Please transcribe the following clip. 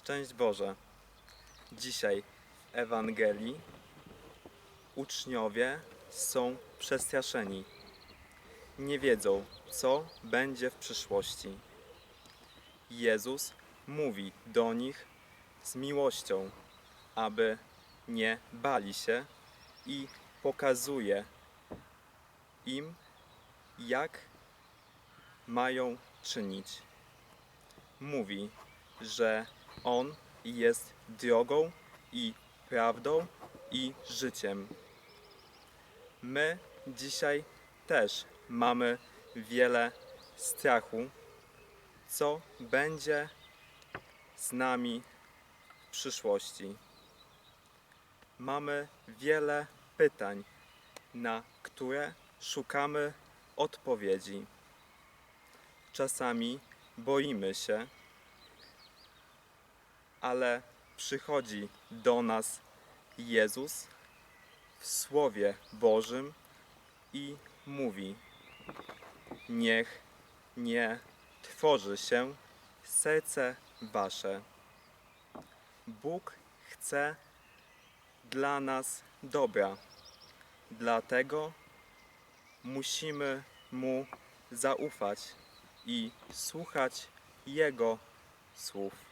Szczęść Boże. Dzisiaj w Ewangelii uczniowie są przestraszeni. Nie wiedzą, co będzie w przyszłości. Jezus mówi do nich z miłością, aby nie bali się i pokazuje im, jak mają czynić. Mówi, że On jest drogą i prawdą i życiem. My dzisiaj też mamy wiele strachu, co będzie z nami w przyszłości. Mamy wiele pytań, na które szukamy odpowiedzi. Czasami boimy się, ale przychodzi do nas Jezus w Słowie Bożym i mówi: Niech nie tworzy się serce wasze. Bóg chce dla nas dobra, dlatego musimy Mu zaufać i słuchać Jego słów.